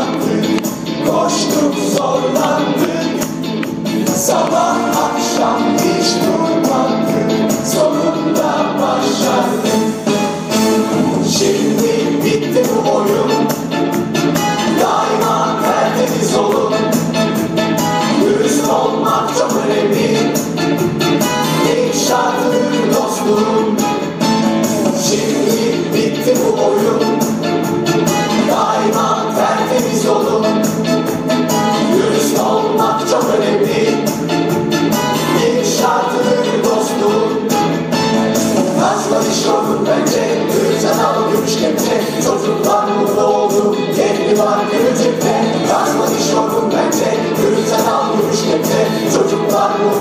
Zorlandık, koştuk zorlandık Sabah Dur önce, duyacağız al gümüş kepçe Çocuklar mutlu oldu, kendi var gülü cepte Yazmadı şortum bence, duyacağız al gümüş kepçe Çocuklar mutlu